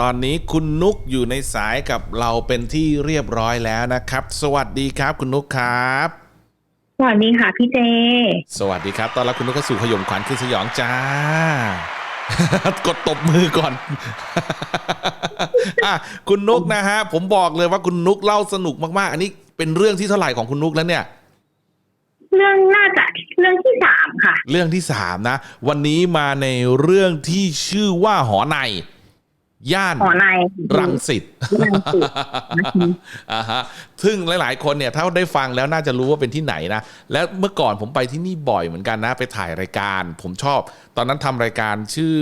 ตอนนี้คุณนุกอยู่ในสายกับเราเป็นที่เรียบร้อยแล้วนะครับ สวัสดีครับคุณนุกครับ สวัสดีค่ะพี่เจ สวัสดีครับตอนรับคุณนุกเข้าสู่ขยมขวัญขึ้นสยองจ้า กดตบมือก่อนอะคุณนุกนะฮะผมบอกเลยว่าคุณนุกเล่าสนุกมากๆ อันนี้เป็นเรื่องที่เท่าไหร่ของคุณนุกแล้วเนี่ย เรื่องน่าจะเรื่องที่สามค่ะ เรื่องที่สามนะ วันนี้มาในเรื่องที่ชื่อว่าหอใน ย่านหอในรังสิตรังสิตนะคะอ่าฮะซึ่งหลาย ๆ คนเนี่ยถ้าได้ฟังแล้วน่าจะรู้ว่าเป็นที่ไหนนะ และเมื่อก่อนผมไปที่นี่บ่อยเหมือนกันนะ ไปถ่ายรายการ ผมชอบ ตอนนั้นทำรายการชื่อ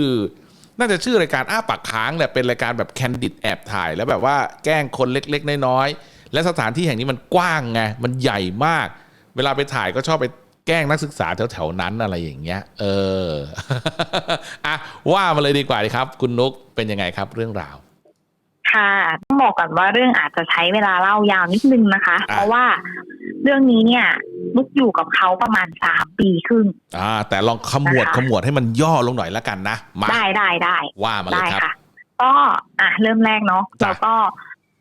น่าจะชื่อรายการอ้าปากค้างแหละเป็นรายการแบบแคนดิดแอบถ่าย แล้วแบบว่าแกล้งคนเล็ก ๆ น้อย ๆ และสถานที่แห่งนี้มันกว้างไงมันใหญ่มาก เวลาไปถ่ายก็ชอบไป แกล้งนักศึกษาแถวๆนั้นอะไรอย่างเงี้ย เอออะว่ามาเลยดีกว่าครับ คุณนุกเป็นยังไงครับเรื่องราวค่ะต้องบอกก่อนว่าเรื่องอาจจะใช้เวลาเล่ายาวนิดนึงนะคะอะเพราะว่าเรื่องนี้เนี่ยลุกอยู่กับเขาประมาณสามปีครึ่งอ่า แต่ลองขมวดนะคะขมวดให้มันย่อลงหน่อยแล้วกันนะมาได้ได้ได้ว่ามาเลได้ยครับค่ะก็อะเริ่มแรกเนาะจ้ะแล้วก็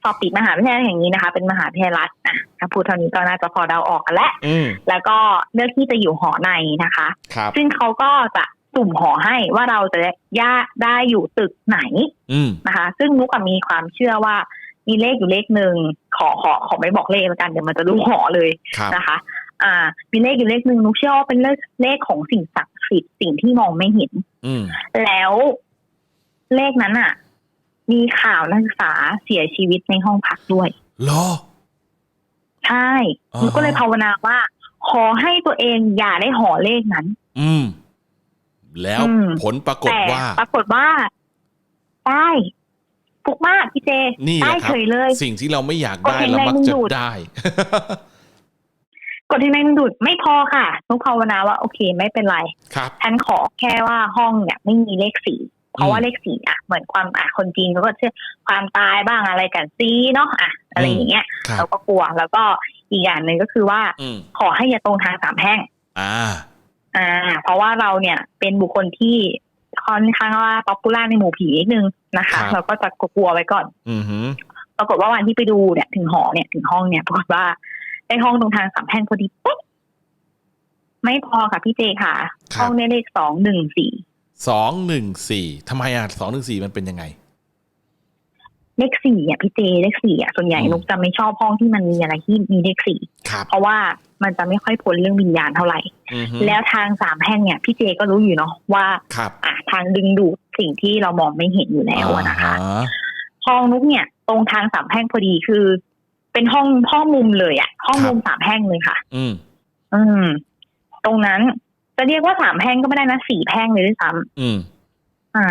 สอบติดมหาวิทยาลัยอย่างนี้นะคะ เป็นมหาวิทยาลัยรัฐอะถ้าพูดเท่านี้ก็น่าจะพอเดาออกกันแล้วอืมแล้วก็เลือกที่จะอยู่หอในนะคะครับซึ่งเขาก็จะสุ่มหอให้ว่าเราจะย่าได้อยู่ตึกไหนอืมนะคะ ซึ่งนุกอะมีความเชื่อว่ามีเลขอยู่เลขหนึ่งขอขอขอไม่บอกเลขแล้วกันเดี๋ยวมันจะรู้หอเลยครับนะคะ อ่า มีเลขอยู่เลขหนึ่งนุกเชื่อว่าเป็นเลขเลขของสิ่งศักดิ์สิทธิ์สิ่งที่มองไม่เห็นอืมแล้วเลขนั้นอะ มีข่าวนักศึกษาเสียชีวิตในห้องพักด้วยเหรอ ใช่อ๋อนุกก็เลยภาวนาว่า ขอให้ตัวเองอย่าได้หอเลขนั้น อืม แล้วอืม ผลปรากฏแต่ว่า ปรากฏว่าได้ฟุกมากพี่เจนี่แหได้ละครัเฉบ ยเลย สิ่งที่เราไม่อยากกดได้แรงเรามักดึงจะดูดได้ กดที่แม่งดูดไม่พอค่ะนุกภาวนาว่าโอเคไม่เป็นไร ครับ ฉันขอแค่ว่าห้องเนี่ยไม่มีเลขสี่ เพราะว่าอืมเลขสี่อะเหมือนความอะคนจีนเขาก็เชื่อความตายบ้างอะไรกันซีเนาะอะอะไรอย่างเงี้ยครับเราก็กลัวแล้วก็อีกอย่างหนึ่งก็คือว่าอืมขอให้อย่าตรงทางสามแพร่งอ่า อ่า เพราะว่าเราเนี่ยเป็นบุคคลที่ค่อนข้างว่าป๊อปปูล่าในหมู่ผีนิดนึงนะคะครับเราก็จะกลัวๆไว้ก่อน อืมหืมปรากฏว่าวันที่ไปดูเนี่ยถึงหอเนี่ยถึงห้องเนี่ยปรากฏว่าได้ห้องตรงทางสามแพร่งพอดีเป๊ะไม่พอค่ะพี่เจค่ะครัห้บองได้เลขสองหนึ่งสี่ สองหนึ่งสี่ทำไมอะสองหนึ่งสี่มันเป็นยังไง เลขสี่อะพี่เจเลขสี่อะส่วนใหญ่อืมนุกจะไม่ชอบห้องที่มันมีอะไรที่มีเลขสี่ครับเพราะว่ามันจะไม่ค่อยพ้นเรื่องวิญญาณเท่าไหร่อืมหืแล้วทางสามแพร่งเนี่ยพี่เจก็รู้อยู่เนาะว่าครับอะทางดึงดูดสิ่งที่เรามองไม่เห็นอยู่แล้วอะนะคะอ่าฮห้องนุกเนี่ย ตรงทางสามแพร่งพอดีคือ เป็นห้องห้องมุมเลยอะห้องมุมสามแพร่งเลยค่ะ อืม อืม ตรงนั้น จะเรียกว่าสามแพร่งก็ไม่ได้นะสี่แพร่งเลยด้วยซ้ำอืม อ่า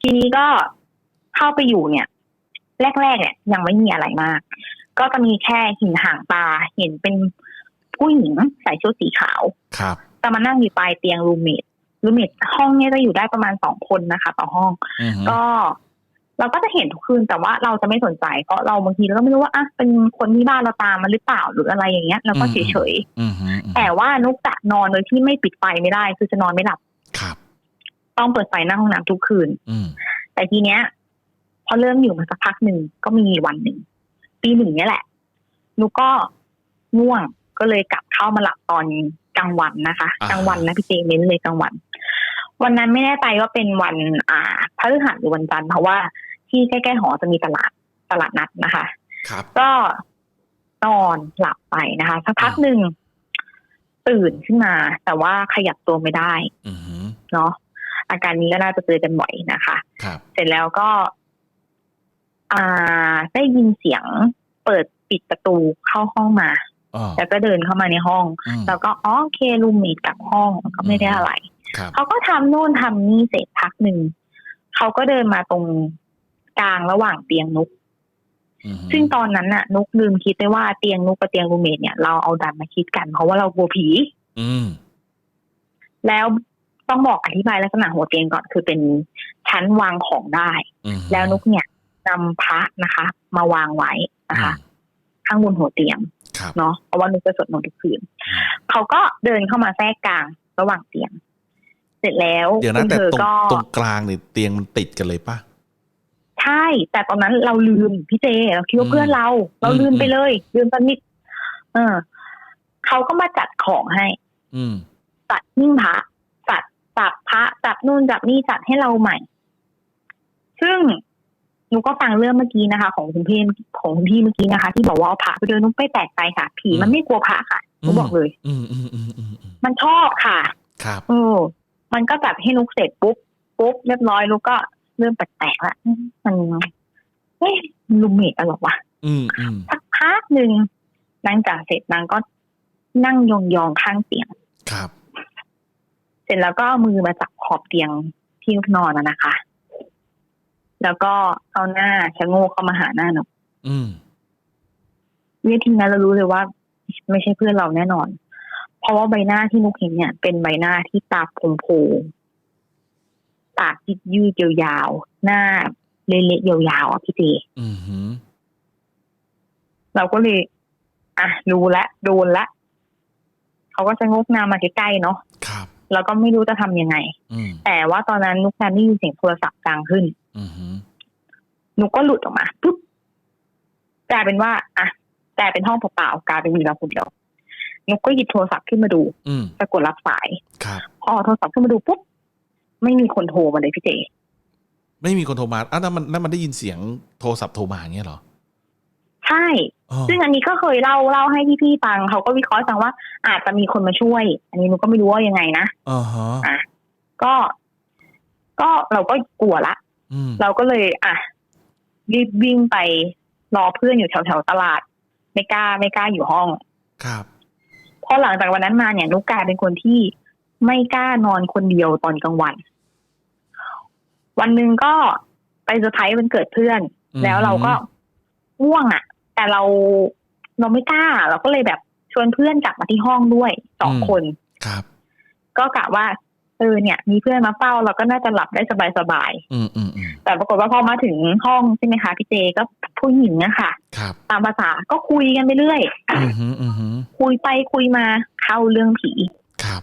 ทีนี้ก็เข้าไปอยู่เนี่ย แรกๆเนี่ย ยังไม่มีอะไรมาก ก็จะมีแค่หินห่างตาเห็นเป็นผู้หญิงใส่ชุดสีขาว ครับจะมานั่งอยู่ปลายเตียงรูเมทรูเมทห้องเนี้จะอยู่ได้ประมาณสองคนนะคะ ต่อห้อง อืมหืมก็ เราก็จะเห็นทุกคืนแต่ว่าเราจะไม่สนใจ เพราะเราบางทีเราก็ไม่รู้ว่าอะเป็นคนที่บ้านเราตามมาหรือเปล่าหรืออะไรอย่างเงี้ยเราก็เฉยอืมหืมอืมๆแต่ว่านุกจะนอนโดยที่ไม่ปิดไฟไม่ได้ คือจะนอนไม่หลับครับต้องเปิดไฟหน้าห้องน้ำทุกคืนอืมแต่ทีเนี้ย พอเริ่มอยู่มาสักพักหนึ่งก็มีวันหนึ่งปีหนึ่งเนี่ยแหละนุกก็ง่วงก็เลยกลับเข้ามาหลับตอนกลางวันนะคะกลางวันนะพี่เจเน้นเลยกลางวัน วันนั้นไม่แน่ใจว่าเป็นวันอ่าพฤหัสหรือวันจันทร์เพราะว่าที่ใกล้ๆหอจะมีตลาดตลาดนัดนะคะ ครับ ก็นอนหลับไปนะคะสักพักหนึ่งตื่นขึ้นมา แต่ว่าขยับตัวไม่ได้อืมหืมเนาะอาการนี้ก็น่าจะเจอกันบ่อยนะคะครับเสร็จแล้วก็ อ่า ได้ยินเสียงเปิดปิดประตูเข้าห้องมาอ๋อแล้วก็เดินเข้ามาในห้องอืมแล้วก็อ๋อโอเครูมเมทกลับห้องก็ไม่ได้อะไรครับ เขาก็ทำโน่นทำนี่เสร็จพักหนึ่งเขาก็เดินมาตรงกลางระหว่างเตียงนุกอืมหืมซึ่งตอนนั้นน่ะ นุกลืมคิดไปว่าเตียงนุกกับเตียงรูมเมทเนี่ยเราเอาดันมาคิดกันเพราะว่าเรากลัวผี อืมแล้วต้องบอกอธิบายลักษณะหัวเตียงก่อนคือเป็นชั้นวางของได้อืมหืมแล้วนุกเนี่ยนำพระนะคะ มาวางไว้นะคะ ข้างบนหัวเตียงครับเนาะเพราะว่านุกจะสวดมนต์ทุกคืนเขาก็เดินเข้ามาแทรกกลางระหว่างเตียงเส ร็จแล้วเดี๋ยวคุนะณแต่เธอตรงก็ตรงกลางเนี่ยเตียงมันติดกันเลยปะใช่ แต่ตอนนั้นเราลืมพี่เจเราคิดว่าอืมเพื่อนเรา เราลืมอืมไปเลย ลืมตอนนิดเออเขาก็มาจัดของให้ อืมจัดนิ่งพระจัดจับพระจับนู่นจับนี่จัดให้เราใหม่ ซึ่งหนูก็ฟังเรื่องเมื่อกี้นะคะ ของคุณพี่ของคุณพี่เมื่อกี้นะคะ ที่บอกว่าเอาพระไปเดินนุ๊กไม่แปลกใจค่ะ ผีมันไม่กลัวพระค่ะหนูบอกเลย อืมอืมอืมอืมอืมมันชอบค่ะ ครับเออ มันก็จัดให้นุกเสร็จปุ๊บปุ๊บเรียบร้อยนุกก็เริ่มแปลกๆละมันเอ๊ะลูเมดอะไรวะอืมอืมสักพักหนึ่งนางจ่าเสร็จนางก็นั่งยองๆข้างเตียงครับ เสร็จแล้วก็เอามือมาจับขอบเตียงที่นุกนอนนะนะคะ แล้วก็เอาหน้าชะโงกเข้ามาหาหน้าหนูอืมวิธีนั้นเรารู้เลยว่า ไม่ใช่เพื่อนเราแน่นอนเพ ราะว่าใบหน้าที่นุกเห็นเนี่ย เป็นใบหน้าที่ตาโพงๆปากยืดยืดๆยาวๆหน้าเละๆยาวๆอะพี่เจอืมหืมเราก็เลย อะรู้ละโดนละเขาก็จะงกหน้ามาใกล้ๆเนาะครับแล้วก็ไม่รู้จะทำยังไงอืมแต่ว่าตอนนั้นนุกนั้นได้ยินเสียงโทรศัพท์ดังขึ้นอืมหืมนุกก็หลุดออกมาปุ๊บกลายเป็นว่า อะกลายเป็นห้องเปล่าๆกลายเป็นมีเราคนเดียว นุกก็หยิบโทรศัพท์ขึ้นมาดูอืมจะกดรับสายครับพอเอาโทรศัพท์ขึ้นมาดูปุ๊บไม่มีคนโทรมาเลยพี่เจ ไม่มีคนโทรมาอ้าวนั่นมันนั่นมันได้ยินเสียงโทรศัพท์โทรมาอย่างเงี้ยเหรอ ใช่อ๋อซึ่งอันนี้ก็เคยเล่าเล่าให้พี่ๆฟังเขาก็วิเคราะห์ฟังว่า อาจจะมีคนมาช่วย อันนี้นุกก็ไม่รู้ว่ายังไงนะอ่าฮะอะก็ ก็เราก็กลัวละอืมเราก็เลย อะรีบวิ่งไปรอเพื่อนอยู่แถวแถวๆตลาด ไม่กล้าไม่กล้าอยู่ห้อง ครับ พอหลังจากวันนั้นมาเนี่ยนุกกลายเป็นคนที่ไม่กล้านอนคนเดียวตอนกลางวัน วันหนึ่งก็ไปเซอร์ไพรส์วันเกิดเพื่อนอืมแล้วเราก็ง่วงอะ แต่เราเราไม่กล้า เราก็เลยแบบชวนเพื่อนกลับมาที่ห้องด้วยสองคน ครับ ก็กะว่า เออเนี่ย มีเพื่อนมาเฝ้าเราก็น่าจะหลับได้สบายอืมอืมอืมๆแต่ปรากฏว่าพอมาถึงห้องใช่ไหมคะพี่เจก็ผู้หญิงอะค่ะครับตามภาษาก็คุยกันไปเรื่อยอืมหืมอืมหืมคุยไปคุยมาเข้าเรื่องผีครับ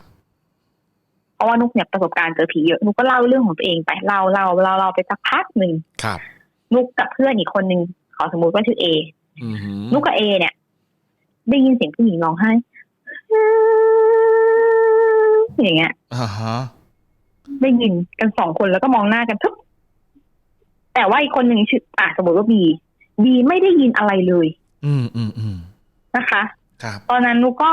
เพราะว่านุกเนี่ยประสบการณ์เจอผีเยอะนุกก็เล่าเรื่องของตัวเองไปเล่าเล่าเล่าเล่าไปสักพักหนึ่งครับนุกกับเพื่อนอีกคนหนึ่งขอสมมติว่าชื่อเออืมหืมนุกกับเอเนี่ย ได้ยินเสียงผู้หญิงร้องไห้ อย่างเงี้ยอ่าฮะได้ยินกันสองคนแล้วก็มองหน้ากันทึบแต่ว่าอีกคนหนึ่งชื่ออะสมมติว่าบีบีไม่ได้ยินอะไรเลย อืมอืมอืมนะคะ ครับ ตอนนั้นนุกก็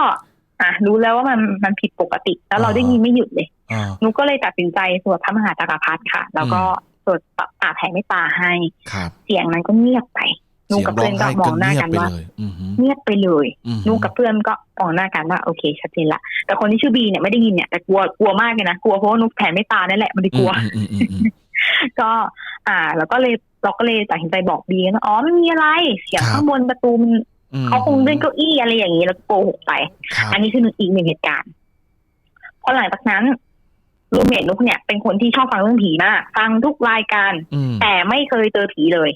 อะรู้แล้วว่ามันมันผิดปกติ แล้วเราได้ยินไม่หยุดเลยอ่า นุกก็เลยตัดสินใจสวดพระมหาจักรพรรดิค่ะ แล้วก็สวดป่าแผ่เมตตาให้ ครับ เสียงนั้นก็เงียบไป นุกเสียงกับร้อเพื่องนก็ไห้มก็องหน้าเงียกับนไปว่าเลยอืมหืมเงียบไปเลยอืมหืมนุกกับเพื่อนก็มองหน้ากันว่าโอเคชัดเจนละ แต่คนที่ชื่อบีเนี่ยไม่ได้ยินเนี่ยแต่กลัวกลัวมากเลยนะกลัวเพราะว่านุกแผ่เมตตานั่นแหละมันได้กลัวอืมอืมอืมอืมก็ อ่า แล้วก็เลยเราก็เลยตัดสินใจบอกบีว่าอ๋อไม่มีอะไร เสียงครับข้างบนประตูมันอืมเขาคงเลื่อนเก้าอี้อะไรอย่างนี้แล้วก็โกหกไปครับอันนี้คือหนึ่งอีกหนึ่งเหตุการณ์พอหลังจากนั้นรูเมทนุกเนี่ยเป็นคนที่ชอบฟังเรื่องผีมาก ฟังทุกรายการอืมแต่ไม่เคยเจอผีเลย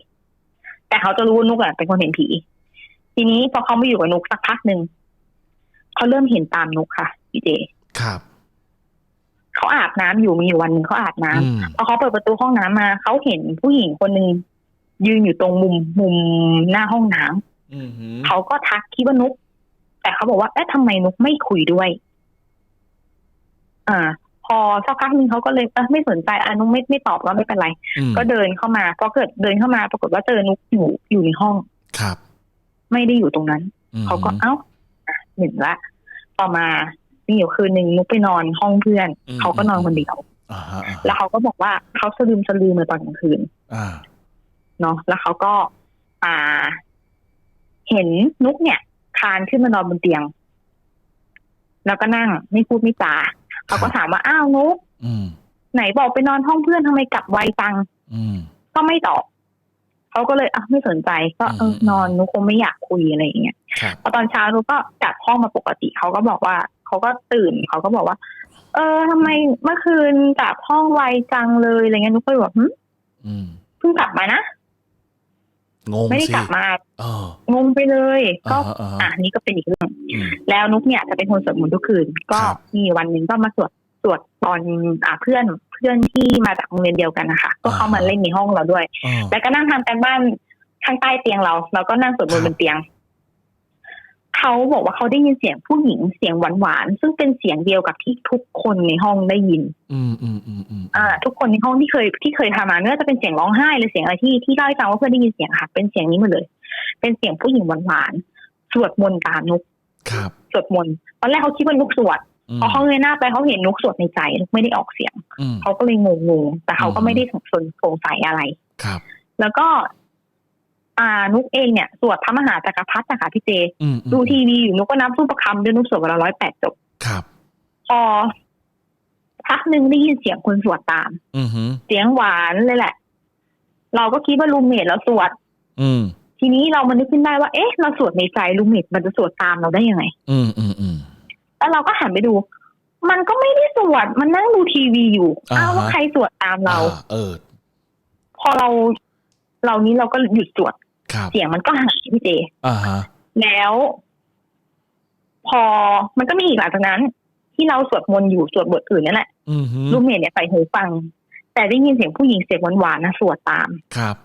แต่เขาจะรู้ว่านุกอะเป็นคนเห็นผี ทีนี้พอเขามาอยู่กับนุกสักพักหนึ่งเขาเริ่มเห็นตามนุกค่ะพี่เจครับเขาอาบน้ำอยู่มีอยู่วันหนึ่งเขาอาบน้ำอืมพอเขาเปิดประตูห้องน้ำมาเขาเห็นผู้หญิงคนหนึ่งยืนอยู่ตรงมุมมุมหน้าห้องน้ำอืมหืมเขาก็ทักคิดว่านุก แต่เขาบอกว่าเอ๊ะทำไมนุกไม่คุยด้วย อ่า พอสักพักหนึ่งเขาก็เลยเออไม่สนใจอะนุกไม่ไม่ตอบว่าไม่เป็นไรอืมก็เดินเข้ามาพอเกิดเดินเข้ามาปรากฏว่าเจอนุกอยู่อยู่ในห้องครับ ไม่ได้อยู่ตรงนั้นอืมเขาก็เอ้าอะหนึ่งละต่อมามีอยู่คืนหนึ่งนุกไปนอนห้องเพื่อน เขาก็นอนคนเดียวอ่าฮะอ่าฮะแล้วเขาก็บอกว่าเขาสลืมสลือมาตอนกลางคืนอ่าเนาะแล้วเขาก็อ่า เห็นนุกเนี่ยคลานขึ้นมานอนบนเตียง แล้วก็นั่งไม่พูดไม่จา เขาก็ถามว่าอ้าวนุกอืมไหนบอกไปนอนห้องเพื่อนทำไมกลับไวจังอืมก็ไม่ตอบเขาก็เลยอะไม่สนใจ ก็เอออืมนอนนุกคงไม่อยากคุยอะไรอย่างเงี้ยครับพอตอนเช้านุกก็กลับห้องมาปกติเขาก็บอกว่าเขาก็ตื่นเขาก็บอกว่า เออทำไมเมื่อคืนกลับห้องไวจังเลยอะไรเงี้ยนุกก็เลยบอกหึอืมเพิ่งกลับมานะ งงไม่ได้สิกลับมาเอองงไปเลย ก็อ่าฮะอ่าฮะอะนี่ก็เป็นอีกเรื่องอืมแล้วนุกเนี่ยจะเป็นคนสวดมนต์ทุกคืน ก็ครับมีวันหนึ่งก็มาสวดสวดตอนอ่าเพื่อนเพื่อนที่มาจากโรงเรียนเดียวกันนะคะก็เข้ามาเล่นในห้องเราด้วยอ๋อแล้วก็นั่งทำการบ้านข้างใต้เตียงเรา เราก็นั่งสวดมนต์บนเตียง เขาบอกว่าเขาได้ยินเสียงผู้หญิงเสียงหวานๆซึ่งเป็นเสียงเดียวกับที่ทุกคนในห้องได้ยิน อืมอืมอืมอืมอ่า ทุกคนในห้องที่เคยที่เคยทำมาไม่ว่าจะเป็นเสียงร้องไห้หรือเสียงอะไรที่ที่เล่าให้ฟังว่าเพื่อนได้ยินเสียงค่ะเป็นเสียงนี้หมดเลย เป็นเสียงผู้หญิงหวานๆสวดมนต์ตามนุกครับสวดมนต์ตอนแรกเขาคิดว่านุกสวดอืมพอเขาเงยหน้าไปเขาเห็นนุกสวดในใจนุกไม่ได้ออกเสียงอืมเขาก็เลยงงๆแต่เขาก็อืมไม่ได้สงสนสงสัยอะไรครับ แล้วก็ อ่านุกเองเนี่ยสวดพระมหาจักรพรรดินะคะพี่เจ อืมอืมดูทีวีอยู่นุกก็นับรูปประคำด้วยนุกสวดวันละร้อยแปดจบ ครับ พอพักหนึ่งได้ยินเสียงคนสวดตาม อืมฮึเสียงหวานเลยแหละ เราก็คิดว่าลูมเมทเราสวด อืมทีนี้เรามานึกขึ้นได้ว่าเอ๊ะเราสวดในใจลูมเมทมันจะสวดตามเราได้ยังไง อืมอืมอืม แล้วเราก็หันไปดู มันก็ไม่ได้สวด มันนั่งดูทีวีอยู่ อ่าฮะ อ้าวว่าใครสวดตามเรา อ่เออ พอเรา เรานี้เราก็หยุดสวดครับ เสียงมันก็หายพี่เจอ่าฮะแล้ว พอมันก็มีอีกหลังจากนั้น ที่เราสวดมนต์อยู่สวดบทอื่นนั่นแหละอืมฮึลูกเมดเนี่ยใส่หูฟัง แต่ได้ยินเสียงผู้หญิงเสียงหวานๆนะสวดตามครับ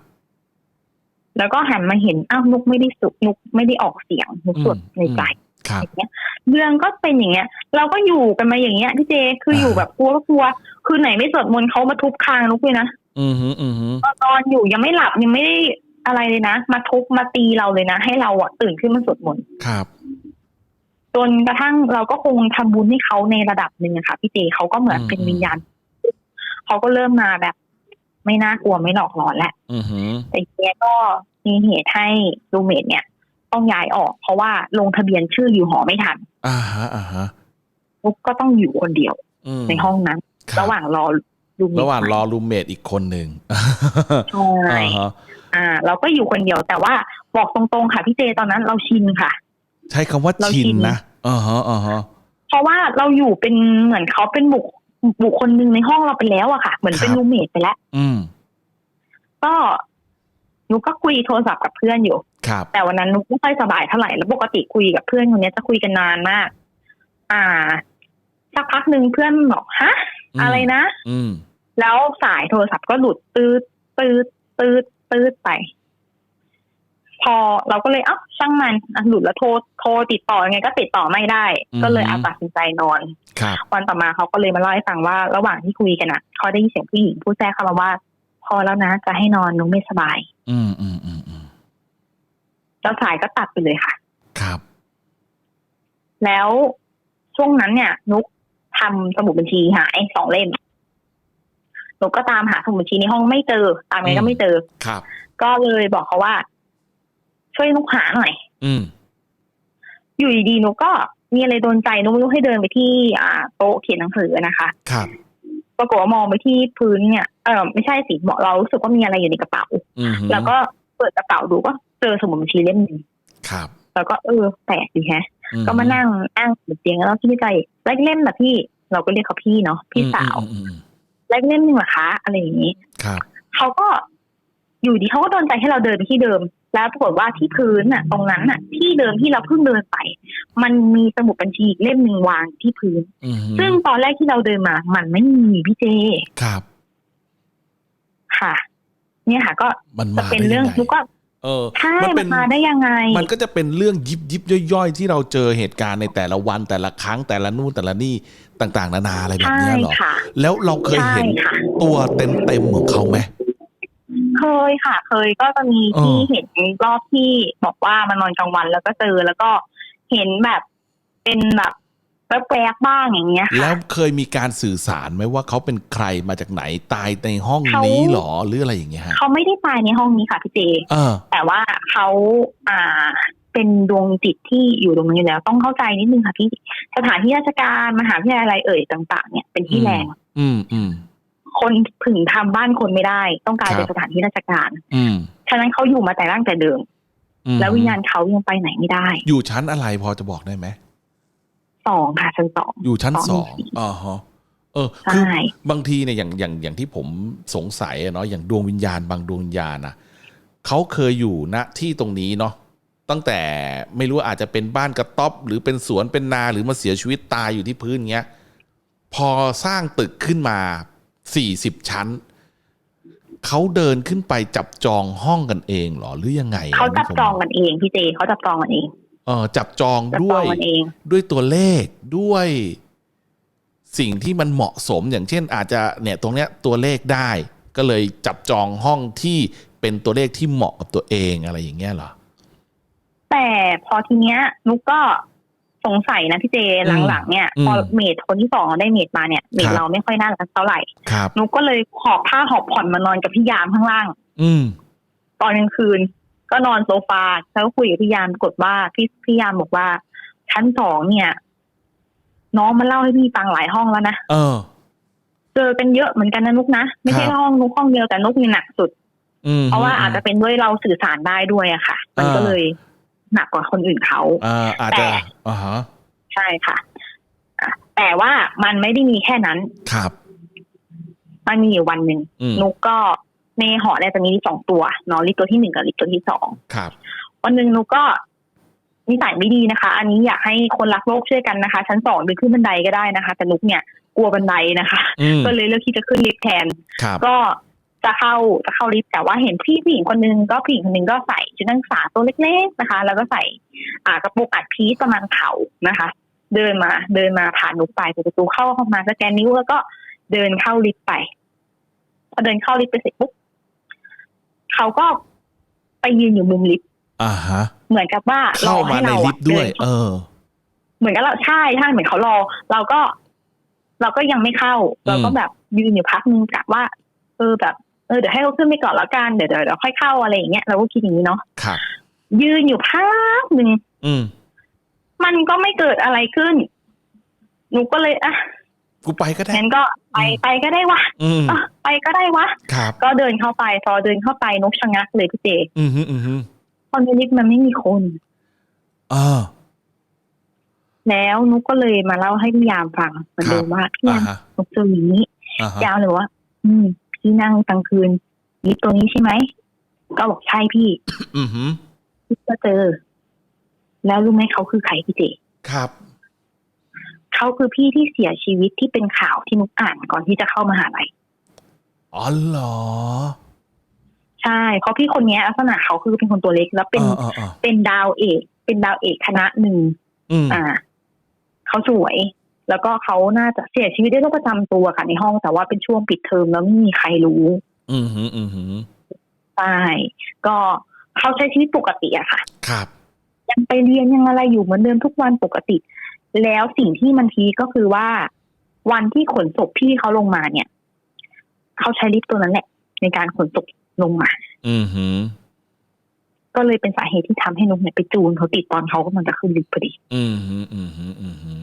แล้วก็หันมาเห็นอ้าวนุกไม่ได้สุกนุกไม่ได้ออกเสียงนุกสวดในใจครับอย่างเงี้ยเรื่องก็เป็นอย่างเงี้ย เราก็อยู่กันมาอย่างเงี้ยพี่เจคืออยู่แบบกลัวก็กลัว คือไหนไม่สวดมนต์เขามาทุบคางนุกเลยนะอืมฮึอืมฮึตอนอยู่ยังไม่หลับยังไม่ได้ อะไรเลยนะ มาทุบมาตีเราเลยนะ ให้เราอะตื่นขึ้นมาสวดมนต์ครับ จนกระทั่งเราก็คงทำบุญให้เขาในระดับหนึ่งอะค่ะพี่เจเขาก็เหมือนอืมเป็นวิญญาณเขาก็เริ่มมาแบบ ไม่น่ากลัวไม่หลอกหลอนแหละอืมฮึแต่เนี้ยก็มีเหตุให้รูเมทเนี่ย ต้องย้ายออก เพราะว่าลงทะเบียนชื่ออยู่หอไม่ทันอ่าฮะอ่าฮะนุกก็ต้องอยู่คนเดียวอืมในห้องนั้นคบระหว่างรอรูเมทระหว่างรอรูมเมทอีกคนหนึ่งใช่ อ่าฮะอ่า เราก็อยู่คนเดียวแต่ว่าบอกตรงๆค่ะพี่เจตอนนั้นเราชินค่ะ ใช้คำว่าเราชินชินนะอ่าฮะอ่าฮะ เพราะว่าเราอยู่เป็นเหมือนเขาเป็นบุคบุคคลหนึ่งในห้องเราไปแล้วอะค่ะ เหมือนเป็นรูเมทไปแล้ว อืม ก็นุกก็คุยโทรศัพท์กับเพื่อนอยู่ ครับ แต่วันนั้นนุกไม่ค่อยสบายเท่าไหร่แล้วปกติคุยกับเพื่อนคนนี้จะคุยกันนานมาก อ่าสักพักหนึ่งเพื่อนบอกฮะ อืม อะไรนะ อืม แล้วสายโทรศัพท์ก็หลุดตืดตืดตืด ตืดไป พอเราก็เลยเอ้าช่างมันอะหลุดแล้วโทรโทรติดต่อยังไงก็ติดต่อไม่ได้ ก็เลยอาตัดสินใจนอนครับวันต่อมาเขาก็เลยมาเล่าให้ฟังว่า ระหว่างที่คุยกันอะเขาได้ยินเสียงผู้หญิงพูดแทรกเข้ามาว่า พอแล้วนะจะให้นอนนุ้งไม่สบาย อืมอืมอืมอืมแล้วสายก็ตัดไปเลยค่ะ ครับ แล้วช่วงนั้นเนี่ย นุกทำสมุดบัญชีหายสองเล่ม นุกก็ตามหาสมุดบัญชีในห้องไม่เจอ ตามไงก็ไม่เจอ ครับ ก็เลยบอกเขาว่า ช่วยนุกหาหน่อย อืม อยู่ดีๆนุกก็มีอะไรโดนใจนุกไม่รู้ให้เดินไปที่อ่าโต๊ะเขียนหนังสือนะคะ ครับ ปรากฏว่ามองไปที่พื้นเนี่ย เออไม่ใช่สิบอกเรารู้สึกว่ามีอะไรอยู่ในกระเป๋า อืมฮึแล้วก็เปิดกระเป๋าดูก็เจอสมุดบัญชีเล่มหนึ่งครับ แล้วก็เออแปลกดีแฮะ อืก็มานั่งนั่งบนเตียงแล้วก็คิดในใจแล้วเล่มแบบพี่ เราก็เรียกเขาพี่เนาะพี่สาว อืมอืมอืม แล้วเล่มหนึ่งเหรอคะอะไรอย่างนี้ครับเขาก็อยู่ดีเขาก็โดนใจให้เราเดินไปที่เดิม แล้วปรากฏว่าที่พื้นน่ะ ตรงนั้นน่ะ ที่เดิมที่เราเพิ่งเดินไป มันมีสมุดบัญชีอีกเล่มหนึ่งวางที่พื้นอืมฮึซึ่งตอนแรกที่เราเดินมา มันไม่มีพี่เจครับค่ะ เนี่ยค่ะ ก็มันจะมาเป็นได้เรื่ยัองงไงนุกก็เออใช่มันมัเป็นนมาได้ยังไง มันก็จะเป็นเรื่องยิบยิบย่อยๆ ที่เราเจอเหตุการณ์ในแต่ละวันแต่ละครั้งแต่ละนู่นแต่ละนี่ ต่างๆ นานาอะไรแบบใช่เนี้ยเหรอค่ะแล้วเราเคยใช่เห็นค่ะตัวเต็มๆของเขาไหมเคยค่ะ เคยก็จะมีเออที่เห็นรอบที่บอกว่ามานอนกลางวันแล้วก็เจอแล้วก็เห็นแบบเป็นแบบแปลกๆบ้างอย่างเงี้ยแล้ค่ะวเคยมีการสื่อสารไหมว่าเขาเป็นใครมาจากไหนตายในห้องเขานี้หรอหรืออะไรอย่างเงี้ยฮะเขาไม่ได้ตายในห้องนี้ค่ะพี่เจเออแต่ว่าเขาอ่า เป็นดวงจิตที่อยู่ตรงนี้อยู่แล้ว ต้องเข้าใจนิดนึงค่ะพี่สถานที่ราชการมหาวิทยาลัยเอ่ยต่าง ๆ เนี่ยเป็นที่อืมแรง อืมอืมคนถึงทำบ้านคนไม่ได้ ต้องกลายเป็ครันบสถานที่ราชการ อืมฉะนั้นเขาอยู่มาแต่ตั้งแต่เดิมอืมแล้ววิญญาณเขายังไปไหนไม่ได้ อยู่ชั้นอะไรพอจะบอกได้ไหมสองค่ะชั้นสองอยู่ชั้นสสอองงสี่อ๋อฮะเออใช่คือบางทีเนี่ยอย่างอย่างอย่างที่ผมสงสัยอะเนาะอย่างดวงวิญญาณบางดวงวิญญาณนะเขาเคยอยู่ณที่ตรงนี้เนาะ ตั้งแต่ไม่รู้อาจจะเป็นบ้านกระต๊อบ หรือเป็นสวนเป็นนาหรือมาเสียชีวิตตายอยู่ที่พื้นเงี้ย พอสร้างตึกขึ้นมาสี่สิบชั้นเขาเดินขึ้นไปจับจองห้องกันเองเหรอหรือยังไงเขาจับนนี้ผมจองกันเองพี่เจเขาจับจองกันเองเออจับจองจับด้จวองยกันเองด้วยตัวเลขด้วย สิ่งที่มันเหมาะสมอย่างเช่น อาจจะเนี่ยตรงเนี้ยตัวเลขได้ ก็เลยจับจองห้องที่เป็นตัวเลขที่เหมาะกับตัวเองอะไรอย่างเงี้ยเหรอ แต่พอทีเนี้ยนุกก็สงสัยนะพี่เจหลังๆเนี่ยอืมพอเมดคนที่สองได้เมดมาเนี่ยเมคดรับเราไม่ค่อยน่ารักเท่าไหร่ครับนุกก็เลยหอบผ้าหอบผ่อนมานอนกับพี่ยามข้างล่าง อืมตอนกลางคืน ก็นอนโซฟาแล้วก็คุยกับพี่ยามปรากฏว่าพี่พี่ยามบอกว่า ชั้นสองเนี่ย น้องมาเล่าให้พี่ฟังหลายห้องแล้วนะเออ เจอกันเยอะเหมือนกันนะนุกนะไม่ใช่ครับห้องนุกห้องเดียวแต่นุกนี่หนักสุดอืมเพราะว่าอาจจะเป็นด้วยเราสื่อสารได้ด้วยอะค่ะ มันก็อ่าเลย หนักกว่าคนอื่นเขาอ่าอาจจะแต่อ่าฮะใช่ค่ะอะแต่ว่ามันไม่ได้มีแค่นั้นครับมันมีอยู่วันหนึ่งอืมนุกก็ในหอเนี่ยจะมีสองตัวเนาะลิฟต์ตัวที่หนึ่งกับลิฟต์ตัวที่สองครับวันหนึ่งนุกก็นิสัยไม่ดีนะคะ อันนี้อยากให้คนรักโลกช่วยกันนะคะ ชั้นสองเดินขึ้นบันไดก็ได้นะคะ แต่นุกเนี่ยกลัวบันไดนะคะอืมก็เลยเลือกที่จะขึ้นลิฟต์แทนครับก็ จะเข้าจะเข้าลิฟต์แต่ว่าเห็นพี่ผู้หญิงคนนึงก็ผู้หญิงคนนึงก็ใส่ชุดนักศึกษาตัวเล็กๆนะคะ แล้วก็ใส่อ่ากระโปรงอัดพีซประมาณเข่านะคะ เดินมาเดินมาผ่านนุกไปเปิดประตูเข้าเข้ามาสแกนนิ้วแล้วก็เดินเข้าลิฟต์ไปพอเดินเข้าลิฟต์ไปเสร็จปุ๊บเขาก็ไปยืนอยู่มุมลิฟต์อ่าฮะ เหมือนกับว่ารเข้าอมาให้ในเราลิอะฟต์ด้วยเนเออ เหมือนกับเราใช่ใช่เหมือนเขารอ เราก็ เราก็ยังไม่เข้า เราก็แบบยืนอยู่พักนึงกะว่า เออแบบ เออเดี๋ยวให้เขาขึ้นไปก่อนแล้วกันเดี๋ยวเดี๋ยวเดี๋ยวค่อยเข้าอะไรอย่างเงี้ยเราก็คิดอย่างนี้เนาะครับยืนอยู่พักหนึ่งอืมมันก็ไม่เกิดอะไรขึ้น หนูก็เลยอะกูไปก็ได้งั้นก็ไปอืมไปก็ได้วะอืมอะไปก็ได้วะครับก็เดินเข้าไป พอเดินเข้าไปนกชะงักเลยพี่เจอืมฮึอืมฮึตอนในลิฟต์มันไม่มีคนอ่าแล้วนุกก็เลยมาเล่าให้พี่ยามฟังเหมือนเดิมว่าพี่ามอ่ายฮะนุกเจออย่างนี้อ่าฮะยาวเลยว่า อืม พี่นั่งกลางคืนลิฟต์ตัวนี้ใช่ไหม ก็บอกใช่พี่ อืมฮึพี่ก็เจอ แล้วรู้ไหมเขาคือใครพี่เจครับ เขาคือพี่ที่เสียชีวิตที่เป็นข่าวที่นุกอ่านก่อนที่จะเข้ามหาลัยอ๋อเหรอ ใช่เพราะพี่คนเนี้ยลักษณะเขาคือเป็นคนตัวเล็กแล้วเป็นออออเป็นดาวเอก เป็นดาวเอกคณะหนึ่งอืม อ่า เขาสวย แล้วก็เขาน่าจะเสียชีวิตด้วยโรคประจำตัวค่ะในห้องแต่ว่าเป็นช่วงปิดเทอมแล้วไม่มีใครรู้ อืมฮึอืมฮึใช่ก็เขาใช้ชีวิตปกติอะค่ะ ครับ ยังไปเรียนยังอะไรอยู่เหมือนเดิมทุกวันปกติ แล้วสิ่งที่มันพีคก็คือว่า วันที่ขนศพพี่เขาลงมาเนี่ยเขาใช้ลิฟต์ตัวนั้นแหละ ในการขนศพลงมา อืมฮึก็เลยเป็นสาเหตุที่ทำให้นุกเนี่ยไปจูนเขาติดตอนเขากำลังจะขึ้นลิฟต์พอดี อืมฮึอืมฮึอืมฮึ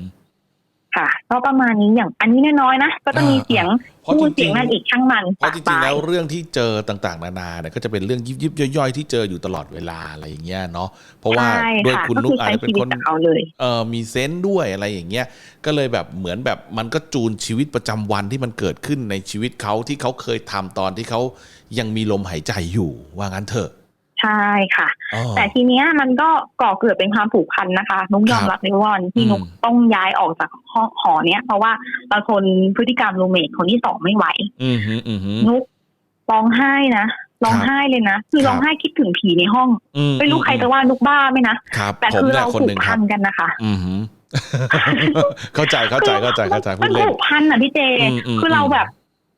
ค่ะก็ประมาณนี้อย่างอันนี้น้อยๆนะก็จะมีอ่าเสียงเพราะพูจดเสีริยงงนั่นอีกช่างมันๆเพราะจริงๆปแล้วปายเรื่องที่เจอต่างๆ นานาเนี่ยก็จะเป็นเรื่องยิบยิบๆย่อยๆ ที่เจออยู่ตลอดเวลาอะไรอย่างเงี้ยเนาะเพราะว่าใช่ด้วยค่ะคุณก็นุกคืออาจใช้จะเป็นชีวิคตนกับเขาเลยเออมีเซนส์ด้วยอะไรอย่างเงี้ยก็เลยแบบเหมือนแบบมันก็จูนชีวิตประจำวันที่มันเกิดขึ้นในชีวิตเขาที่เขาเคยทำตอนที่เขายังมีลมหายใจอยู่ว่างั้นเถอะใช่ค่ะอ๋อ แต่ทีเนี้ยมันก็ก่อเกิดเป็นความผูกพันนะคะ นุกยอมครับรับเลยว่าวันที่อืมนุกต้องย้ายออกจากห้องหอเนี้ย เพราะว่าเราทนพฤติกรรมรูเมทคนที่สองไม่ไหวอืมฮึอืมฮึนุกร้องไห้นะร้องไห้เลยนะคือครับร้องไห้คิดถึงผีในห้องอืไม่รู้ใครจะว่านุกบ้าไหมนะครับแต่ผมคือเนี่ยเราคนผูหนึ่กงคพัรับนกันนะคะอืมฮึเข้าใจเข้าใจเข้าใจเข้าใจมัพูนดเล่นผูกพันอะพี่เจอืมอืมคือเราแบบ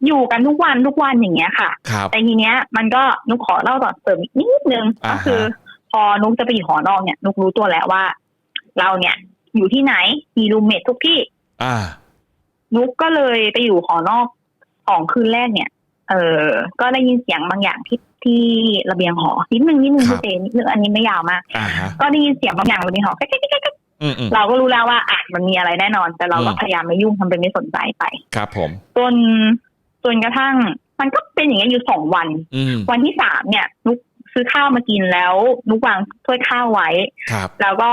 อยู่กันทุกวันทุกวันอย่างเงี้ยค่ะ ครับแต่ทีเนี้ยมันก็นุกขอเล่าต่อเสริมอีกนิดนึงอ่าก็ฮะคือ พอนุกจะไปอยู่หอนอกเนี่ย นุกรู้ตัวแล้วว่า เราเนี่ยอยู่ที่ไหนมีรูมเมททุกที่ อ่า นุกก็เลยไปอยู่หอนอกของคืนแรกเนี่ย เออก็ได้ยินเสียงบางอย่างที่ที่ระเบียงหอนิดนึงนิดนึงครับ พี่เจนิดนึงอันนี้ไม่ยาวมาก อ่าฮะก็ได้ยินเสียงบางอย่างระเบียงหอแก๊กแก๊กแก๊กแก๊กอืมอืม เราก็รู้แล้วว่าอะมันมีอะไรแน่นอน แต่เราก็อืม พยายามไม่ยุ่งทำเป็นไม่สนใจไป ครับผม จน จนกระทั่ง มันก็เป็นอย่างเงี้ยอยู่สองวันอืมวันที่สามเนี่ยนุกซื้อข้าวมากินแล้วนุกวางถ้วยข้าวไว้ครับแล้วก็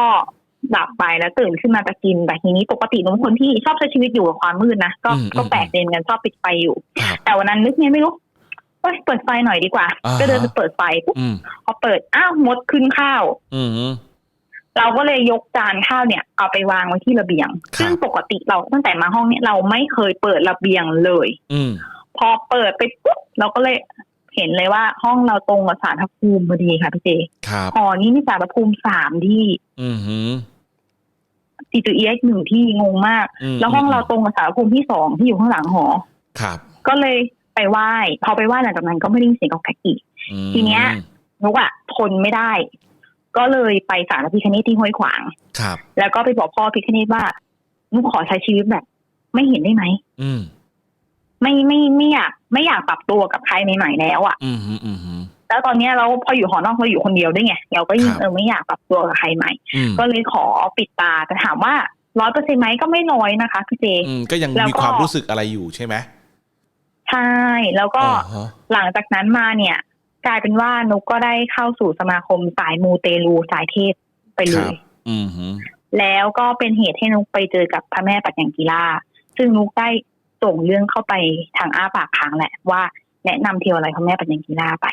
หลับไปแล้วตื่นขึ้นมาจะกินแต่ทีนี้ปกตินุกเป็นคนที่ชอบใช้ชีวิตอยู่กับความมืดนะก็อืมก็อืมแปลกเดนกันชอบปิดไฟอยู่ครับแต่วันนั้นนึกไงไม่รู้เอ้ยเปิดไฟหน่อยดีกว่าอ่าฮะก็เดินไปเปิดไฟปุ๊บอืมพอเปิดอ้าวมดขึ้นข้าวอืมฮึเราก็เลยยกจานข้าวเนี่ย เอาไปวางไว้ที่ระเบียงครับซึ่งปกติเราตั้งแต่มาห้องเนี่ยเราไม่เคยเปิดระเบียงเลย อืม พพอเปิดไปปุ๊บเราก็เลยเห็นเลยว่าห้องเราตรงกับสารพระภูมิพอดีค่ะพี่เจครับหอนี้มีสารพระภูมิสามที่ อือหือจีตูเอ็กหนึ่งที่งงมากมแล้วห้องเราตรงกับสารพระภูมิที่สองที่อยู่ข้างหลังหอ ครับ ก็เลยไปไหว้พอไปไหว้หลังจากนั้นก็ไม่ได้ยินเสียงกอกแกกอีกอืมทีเนี้ยนุกอะทนไม่ได้ ก็เลยไปศาลพระพิคเนตที่ห้วยขวางครับ แล้วก็ไปบอกพ่อพิคเนตว่านุกขอใช้ชีวิตแบบ ไม่เห็นได้ไหมอืม ไม่ไม่ไม่อยากไม่อยากปรับตัวกับใครใหม่ๆแล้วอะอืมหืมอืมหืมแล้วตอนเนี้ยเราพออยู่หอนอกเราอยู่คนเดียวด้วยไงเราก็ยิ่งครับ เออไม่อยากปรับตัวกับใครใหม่ อืมก็เลยขอปิดตาแต่ถามว่าร้อยเปอร์เซ็นต์ไหมก็ไม่น้อยนะคะพี่เจ อืมก็ยังแล้วก็ มีความรู้สึกอะไรอยู่ใช่ไหมใช่แล้วก็ อ่าฮะหลังจากนั้นมาเนี่ย กลายเป็นว่านุกก็ได้เข้าสู่สมาคมสายมูเตลูสายเทพไปเลครัยบอืมหืมแล้วก็เป็นเหตุให้นุกไปเจอกับพระแม่ปัญญกีฬาซึ่งนุกได้ ส่งเรื่องเข้าไปทางอ้าปากค้างแหละว่าแนะนำเทวอะไรพระแม่ปัญญกีฬาไป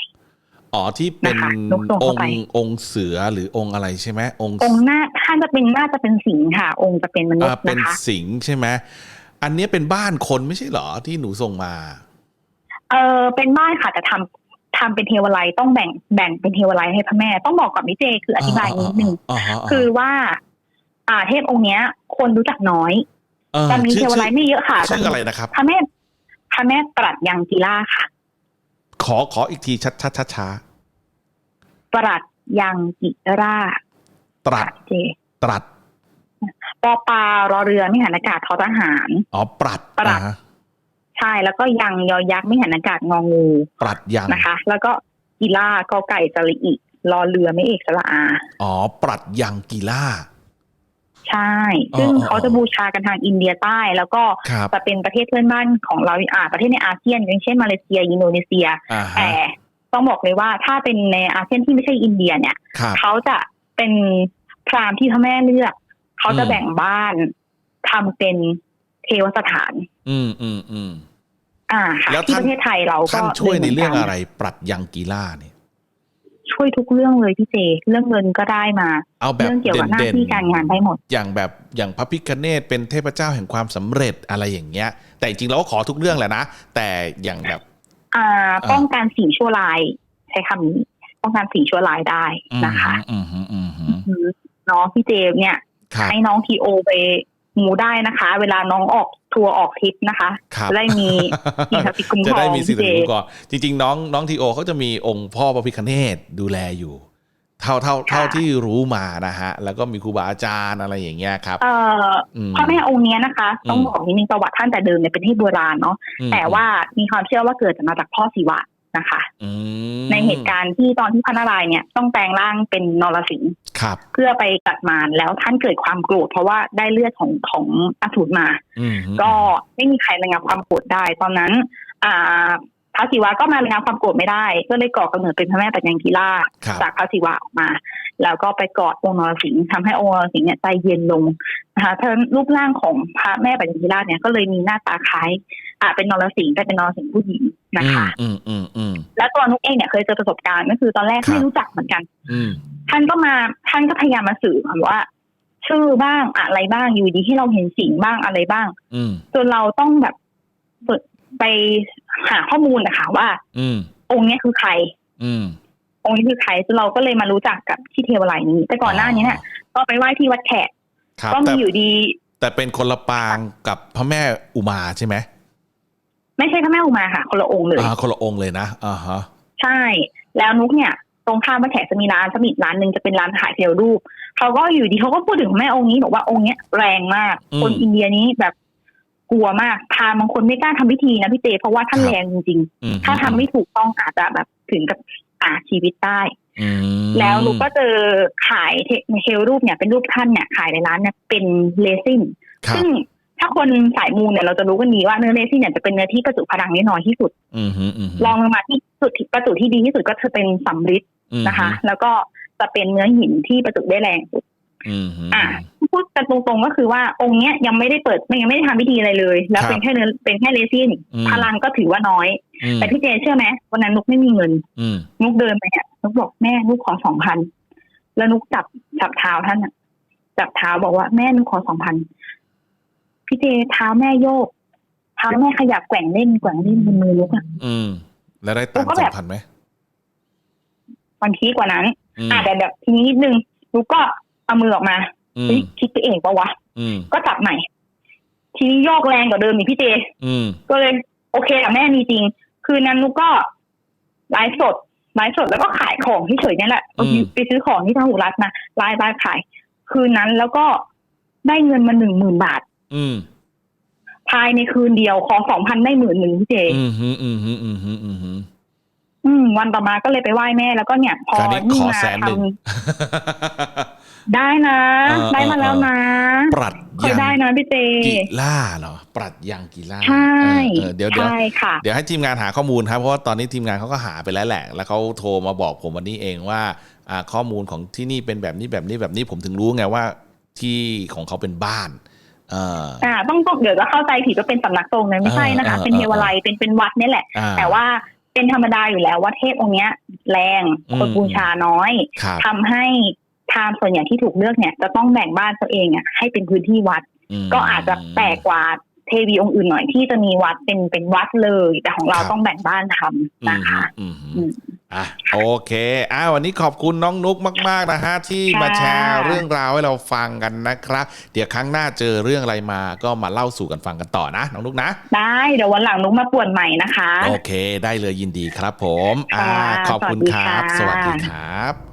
อ๋อที่เป็นนะคะนกส่งอเข้างไปค์องค์เสือหรือองค์อะไรใช่ไหมองค์องค์หน้าท่านจะเป็นน่าจะเป็นสิงห์ค่ะ องค์จะเป็นมนุษอ่าย์เป็นนะคะสิงห์ใช่ไหมอันเนี้ยเป็นบ้านคนไม่ใช่เหรอที่หนูส่งมา เออเป็นบ้านค่ะแต่ทำทำเป็นเทวไลยต้องแบ่งแบ่งเป็นเทวไลยให้พระแม่ต้องบอกกับนิเจคืออธิบายนิดนึงอ่าฮะาฮะคือว่า อ่าเทพองค์เนี้ย คนรู้จักน้อย เออจะมีชื่เทวไลยไม่เยอะค่ะชื่ออะไรนะครับพระแม่พระแม่ตรัสยังกีฬาค่ะ ขอขออีกทีชัดชัดช้าช้าตรัสยังกิราตรัสค่ะเจตรัสปอปลารอเรือไม่หันอากาศทอทหารอ๋อปรัดปรัดอ่าฮะใช่แล้วก็ยังยอยักษ์ไม่หันอากาศงองูปรัดยังนะคะ แล้วก็กีฬากอไก่จริอิรอเรือไม่เอกสระอาอ๋อปรัดยังกีฬา ใช่ ซึ่งอ๋ออ๋อเขาจะบูชากันทางอินเดียใต้ แล้วก็ครับ จะเป็นประเทศเพื่อนบ้านของเราอ่าประเทศในอาเซียนอย่างเช่นมาเลเซีย อินโดนีเซีย อ่าฮะแต่ต้องบอกเลยว่าถ้าเป็นในอาเซียนที่ไม่ใช่อินเดียเนี่ย ครับ เขาจะเป็นพราหมณ์ที่พระแม่เลือก เขาจะอืม แบ่งบ้านทำเป็นเทวสถาน อืมอืมอืม อ่าค่ะแล้วที่ท่าน ประเทศไทยเราก็ท่านช่วยในเรื่องหมืกัอะไรปรัดยังกีฬาเนี่ย ช่วยทุกเรื่องเลยพี่เจ เรื่องเงินก็ได้มา เอาแบบเรื่องเกี่ยวกับหน้าเด่นที่การงานได้หมดๆอย่างแบบอย่างพระพิคเนตเป็นเทพเจ้าแห่งความสำเร็จอะไรอย่างเงี้ย แต่จริงๆเราก็ขอทุกเรื่องแหละนะ แต่อย่างแบบ อ่า ป้องกันสิ่งชั่วร้าย ใช้คำนี้ ป้องกันสิ่งชั่วร้ายได้นะคะอืมอืมอืมอืมคือน้องพี่เจมส์เนี่ยครับให้น้องทีโอไปหมูได้นะคะ เวลาน้องออก ทัวร์ออกทริปนะคะครับจะได้มีสิ่งศักดิ์สิทธิ์คุ้มครองจะได้มีสิ่งศักดิ์สิทธิ์พี่คุ้มครองจริง ๆ น้องน้องทีโอเขาจะมีองค์พ่อพระพิคเนตดูแลอยู่เท่าเท่าค่ะเท่าที่รู้มานะฮะ แล้วก็มีครูบาอาจารย์อะไรอย่างเงี้ยครับเอ่ออืมพ่อแม่องค์เนี้ยนะคะ ต้องอืมบอกนิดนึงประวัติท่านแต่เดิมเนี่ยเป็นที่โบราณเนาะอืมแต่ว่ามีความเชื่อว่าเกิดมาจากพ่อศิวะ นะคะอืมในเหตุการณ์ที่ตอนที่พระนารายณ์เนี่ยต้องแปลงร่างเป็นนรสิงห์ครับ เพื่อไปกัดมารแล้วท่านเกิดความโกรธเพราะว่าได้เลือดของของอสูรมาอืมก็ไม่มีใครระงับความโกรธได้ ตอนนั้น อ่าพระศิวะก็มาระงับความโกรธไม่ได้ก็เลยก่อกำเนิดเป็นพระแม่ปัญญกีฬาครับจากพระศิวะออกมา แล้วก็ไปกอดองค์นรสิงห์ทำให้องค์นรสิงห์เนี่ยใจเย็นลงนะคะท่านรูปร่างของพระแม่ปัญญกีฬาเนี่ยก็เลยมีหน้าตาคล้าย อ่าเป็นนรสิงห์แต่เป็นนรสิงห์ผู้หญิงนะคะ อืมอืมอืมแล้วตัวนุกเองเนี่ยเคยเจอประสบการณ์ก็คือตอนแรกครับไม่รู้จักเหมือนกัน อืมท่านก็มาท่านก็พยายามมาสื่อค่ะว่า ชื่อบ้างอะไรบ้างอยู่ดีที่เราเห็นสิ่งบ้างอะไรบ้าง อืมจนเราต้องแบบฝึกไปหาข้อมูลนะคะว่า อืมองค์เนี้ยคือใคร อืมองค์นี้คือใครจนเราก็เลยมารู้จักกับที่เทวไลยนี้ แต่ก่อนหน้านี้เนี่ยก็ไปไหว้ที่วัดแขกครับก็มีแต่อยู่ดี แต่เป็นคนละปางกับพระแม่อุมาใช่ไหม ไม่ใช่พระแม่อุมาค่ะ คนละองค์เลยอ่าคนละองค์เลยนะอ่าฮะใช่ แล้วนุกเนี่ยตรงข้ามวัดแขกจะมีร้านจะมีอีกร้านหนึ่งจะเป็นร้านขายเทวรูปเขาก็อยู่ดีเขาก็พูดถึงแม่องค์นี้บอกว่าองค์เนี้ยแรงมากอืมคนอินเดียนี้แบบกลัวมากพราหมณ์บางคนไม่กล้าทำพิธีนะพี่เจเพราะว่าท่านครับแรงจริงอืมๆถ้าทำไม่ถูกต้องอาจจะแบบถึงกับอาชีวิตได้อืมแล้วนุกก็เจอขายเทเทวรูปเนี่ยเป็นรูปท่านเนี่ยขายในร้านเนี่ยเป็นเลซินครับซึ่ง ถ้าคนสายมูเนี่ยเราจะรู้กันดีว่าเนื้อเลซินเนี่ยจะเป็นเนื้อที่ประจุพลังได้น้อยที่สุดอืมฮึอืมฮึลองลงมาที่สุดที่ประจุที่ดีที่สุดก็จะเป็นสัมฤทธิ์อืมฮึนะคะ แล้วก็จะเป็นเนื้อหินที่ประจุได้แรงสุดอืมฮึอะพูดกันตรงๆก็คือว่าองค์เนี้ยยังไม่ได้เปิดไม่ยังไม่ได้ทำพิธีอะไรเลย แล้วครับเป็นแค่เนื้อเป็นแค่เลซินอืมพลังก็ถือว่าน้อยอืมแต่พี่เจเชื่อไหมวันนั้นนุกไม่มีเงินอืมนุกเดินไปเนี่ยนุกบอกแม่นุกขอสองพันแล้วนุกจับจับเท้าท่านอะจับเท้าบอกว่าแม่นุกขอสองพัน พี่เจเท้าแม่โยกพาแม่ขยับแกว่งเล่นแกว่งเล่นบนมือนุกอะอืม แล้วได้ตังค์แล้วก็สแบอบงพันไหมวันพีคกว่านั้นอืมอ่าแต่แบบทีนี้นิดนึงนุกก็เอามือออกมาอืเฮ้มยคิดไปเองปะวะอืมก็จับใหม่ ทีนี้โยกแรงกว่าเดิมอีกพี่เจอืมก็เลย โอเคอะแม่มีจริง คืนนั้นนุกก็ไลฟ์สดไลฟ์สดแล้วก็ขายของเฉยๆเนี่ยแหละอืมไปซื้อของที่ทางหูรัฐมาไลฟ์ไลฟ์ขาย คืนนั้นแล้วก็ได้เงินมาหนึ่งหมื่นบาท อืมภายในคืนเดียวขอสองพันได้หมื่นหนึ่งพี่เจ อืมฮึอืมฮึอืมฮึอืมฮึอืม วันต่อมาก็เลยไปไหว้แม่แล้วก็เนี่ย พอคราวนี้นี่ขอมาแสนหนึ่งทำได้นะ เออได้มาแล้วนะปรัดเคยยังได้นะพี่เจ กีล่าเหรอปรัดยังกีล่าใช่เออเออเดี๋ยวเดี๋ยว ใช่ค่ะ เดี๋ยวให้ทีมงานหาข้อมูลครับ เพราะว่าตอนนี้ทีมงานเขาก็หาไปแล้วแหละ แล้วเขาโทรมาบอกผมวันนี้เองว่าอ่าข้อมูลของที่นี่เป็นแบบนี้แบบนี้แบบนี้ผมถึงรู้ไงว่าที่ของเขาเป็นบ้านเอออ่าต้องต้องเดี๋ยวจะเข้าใจผิดว่าเป็นสำนักสงฆ์นะไม่ใช่นะคะเออเออเป็นเทวาลัยเป็นเป็นวัดนี่แหละอ่าแต่ว่าเป็นธรรมดาอยู่แล้วว่าเทพองค์เนี้ย แรงอืมคนบูชาน้อยครับทำให้พราหมณ์ส่วนใหญ่ที่ถูกเลือกเนี่ย จะต้องแบ่งบ้านตัวเองอะให้เป็นพื้นที่วัดมก็อาจจะแปลกกว่า เทวีองค์อื่นหน่อยที่จะมีวัดเป็นเป็นวัดเลย แต่ของเราครับต้องแบ่งบ้านทำนะคะอืมฮึอือืมมฮึอะโอเคอ่าวันนี้ขอบคุณน้องนุกมาก ๆ นะฮะ ที่ค่ะมาแชร์เรื่องราวให้เราฟังกันนะครับ เดี๋ยวครั้งหน้าเจอเรื่องอะไรมาก็มาเล่าสู่กันฟังกันต่อนะ น้องนุกนะ ได้เดี๋ยววันหลังนุกมาป่วนใหม่นะคะ โอเค ได้เลยยินดีครับผมอ่าค่ะขอบคุณสวัสดีครับค่ะสวัสดีครับ